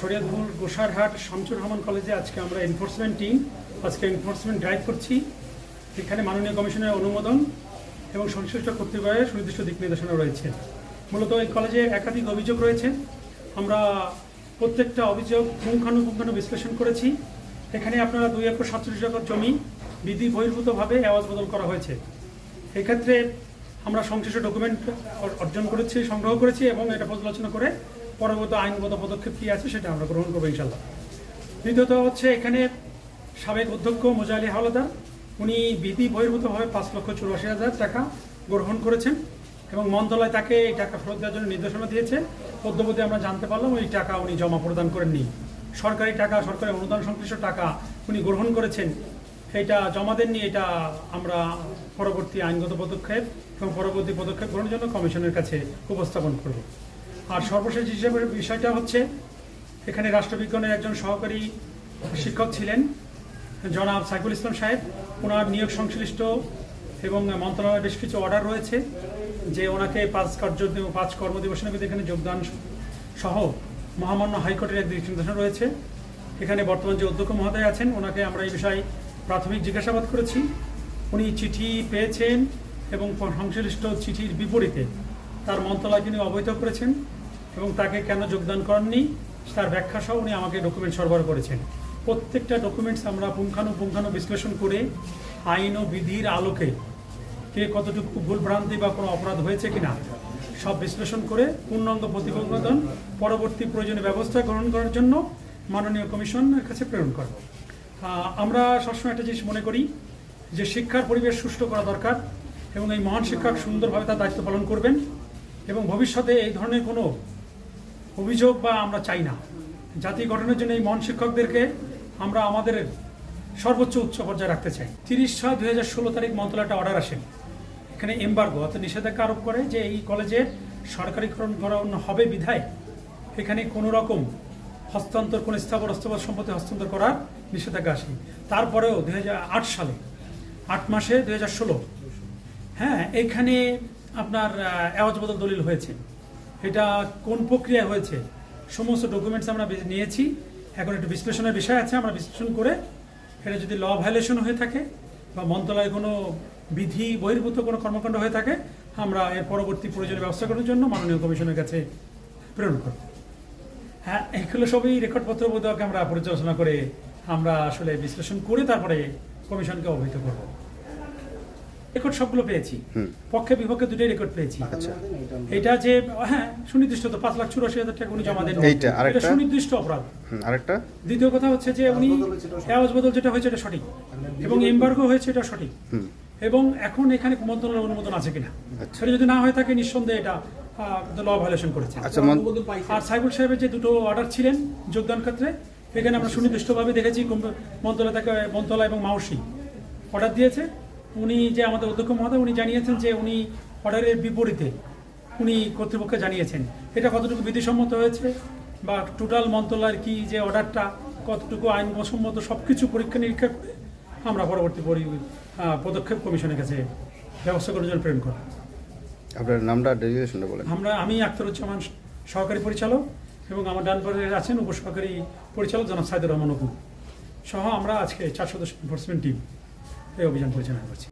শরিয়াতপুর গোসারহাট শামসুর রহমান কলেজে আজকে আমরা এনফোর্সমেন্ট টিম আজকে এনফোর্সমেন্ট ড্রাইভ করছি। এখানে মাননীয় কমিশনের অনুমোদন এবং সংশ্লিষ্ট কর্তৃপক্ষের সুনির্দিষ্ট দিক নির্দেশনা রয়েছে। মূলত এই কলেজে একাধিক অভিযোগ রয়েছে। আমরা প্রত্যেকটা অভিযোগ পুঙ্খানুপুঙ্খানু বিশ্লেষণ করেছি। এখানে আপনারা দুই একর সাতচল্লিশ একর জমি বিধি বহির্ভূতভাবে আওয়াজ বদল করা হয়েছে। এক্ষেত্রে আমরা সংশ্লিষ্ট ডকুমেন্ট অর্জন করেছি, সংগ্রহ করেছি এবং এটা পর্যালোচনা করে পরবর্তী আইনগত পদক্ষেপ কী আছে সেটা আমরা গ্রহণ করব ইনশাল্লাহ দ্বিতীয়ত হচ্ছে এখানে সাবেক অধ্যক্ষ মোজা আলী হাওলাদার, উনি বিধি বহির্ভূতভাবে পাঁচ লক্ষ চুরাশি হাজার টাকা গ্রহণ করেছেন এবং মন্ত্রণালয় তাকে এই টাকা ফেরত দেওয়ার জন্য নির্দেশনা দিয়েছে। পদ্মপতি আমরা জানতে পারলাম ওই টাকা উনি জমা প্রদান করেননি। সরকারি টাকা, সরকারি অনুদান সংশ্লিষ্ট টাকা উনি গ্রহণ করেছেন। এটা জমা দেননি, এটা আমরা পরবর্তী আইনগত পদক্ষেপ এবং পরবর্তী পদক্ষেপ গ্রহণের জন্য কমিশনের কাছে উপস্থাপন করব। আর সর্বশেষ হিসেবে বিষয়টা হচ্ছে, এখানে রাষ্ট্রবিজ্ঞানের একজন সহকারী শিক্ষক ছিলেন, জনাব সাইফুল ইসলাম সাহেব। ওনার নিয়োগ সংশ্লিষ্ট এবং মন্ত্রণালয়ের বেশ কিছু অর্ডার রয়েছে, যে ওনাকে পাঁচ কার্য পাঁচ কর্মদিবসের মধ্যে এখানে যোগদান সহ মহামান্য হাইকোর্টের এক নির্দেশনা রয়েছে। এখানে বর্তমান যে অধ্যক্ষ মহোদয় আছেন, ওনাকে আমরা এই বিষয়ে প্রাথমিক জিজ্ঞাসাবাদ করেছি। উনি চিঠি পেয়েছেন এবং সংশ্লিষ্ট চিঠির বিপরীতে তার মন্ত্রণালয় তিনি অবহিত করেছেন এবং তাকে কেন যোগদান করেননি তার ব্যাখ্যা সহ উনি আমাকে ডকুমেন্ট সরবরাহ করেছেন। প্রত্যেকটা ডকুমেন্টস আমরা পুঙ্খানুপুঙ্খানু বিশ্লেষণ করে আইন ও বিধির আলোকে কে কতটুকু ভুল ভ্রান্তি বা কোনো অপরাধ হয়েছে কিনা সব বিশ্লেষণ করে পূর্ণাঙ্গ প্রতিবেদন পরবর্তী প্রয়োজনীয় ব্যবস্থা গ্রহণ করার জন্য মাননীয় কমিশনের কাছে প্রেরণ করব আমরা সবসময় একটা জিনিস মনে করি যে শিক্ষার পরিবেশ সুষ্ঠু করা দরকার এবং এই মহান শিক্ষক সুন্দরভাবে তার দায়িত্ব পালন করবেন। এবং ভবিষ্যতে এই ধরনের কোনো অভিযোগ বা আমরা চাই না। জাতি গঠনের জন্য এই মন শিক্ষকদেরকে আমরা আমাদের সর্বোচ্চ উচ্চ পর্যায়ে রাখতে চাই। তিরিশ ছয় দুই হাজার ষোলো তারিখ মন্ত্রণালয় একটা অর্ডার আসেন। এখানে এম্বার্গো অর্থাৎ নিষেধাজ্ঞা আরোপ করে যে এই কলেজে সরকারিকরণ করা হবে বিধায় এখানে কোনো রকম হস্তান্তর, কোনো স্থাবর অস্থাবর সম্পত্তি হস্তান্তর করার নিষেধাজ্ঞা আসে তারপরেও দু হাজার আট সালে, আট মাসে দুই হাজার ষোলো হ্যাঁ এখানে আপনার আওয়াজ বদল দলিল হয়েছে। এটা কোন প্রক্রিয়া হয়েছে? সমস্ত ডকুমেন্টস আমরা নিয়েছি। এখন একটু বিশ্লেষণের বিষয় আছে, আমরা বিশ্লেষণ করে এটা যদি ল ভায়োলেশন হয়ে থাকে বা মন্ত্রণালয়ে কোনো বিধি বহির্ভূত কোনো কর্মকাণ্ড হয়ে থাকে, আমরা এর পরবর্তী প্রয়োজনীয় ব্যবস্থা করার জন্য মাননীয় কমিশনের কাছে প্রেরণ করব। হ্যাঁ এগুলো সবই রেকর্ডপত্র বোধহয় আমরা পর্যালোচনা করে আমরা আসলে বিশ্লেষণ করে তারপরে কমিশনকে অবহিত করব। রেকর্ড সবগুলো পেয়েছি। পক্ষে বিপক্ষে দুটোই রেকর্ড পেয়েছি। আচ্ছা। এটা যে হ্যাঁ সুনির্দিষ্ট তো পাঁচ লাখ চুরাশি হাজার টাকা উনি জমা দেন এটা সুনির্দিষ্ট অপরাধ। আরেকটা? দ্বিতীয় কথা হচ্ছে যে উনি আওয়াজ বদল যেটা হয়েছে এটা সঠিক। এবং এম্বার্গো হয়েছে এটা সঠিক। এবং এখন এখানে মন্ত্রণালয়ের অনুমোদন আছে কিনা? আচ্ছা। সেটা যদি না হয়ে থাকে নিঃসন্দেহে এটা ল ভায়োলেশন করেছে। আচ্ছা আর সাইবুল সাহেবের যে দুটো অর্ডার ছিলেন যোগদান ক্ষেত্রে এখানে আমরা সুনির্দিষ্টভাবে দেখেছি মন্ত্রণালয় থেকে মন্ত্রণালয় এবং মাউসি অর্ডার দিয়েছে। উনি যে আমাদের অধ্যক্ষ মহোদয় উনি জানিয়েছেন যে উনি অর্ডারের বিপরীতে উনি কর্তৃপক্ষকে জানিয়েছেন। এটা কতটুকু বিধিসম্মত হয়েছে বা টোটাল মন্ত্রণালয়ের কি যে অর্ডারটা কতটুকু আইনসম্মত সব কিছু পরীক্ষা নিরীক্ষা করে আমরা পরবর্তী পরি- পদক্ষেপ কমিশনের কাছে ব্যবস্থা করার জন্য প্রেরণ করব আপনার নামটা ডেজিগনেশনটা বলেন। আমরা আমি আখতারুজ্জামান সহকারী পরিচালক এবং আমার ডান পাশে আছেন উপসহকারী পরিচালক জনাব সাইদুর রহমান অপু। সহ আমরা আজকে চার সদস্য এনফোর্সমেন্ট টিম এই অভিযান পরিচালনা করছি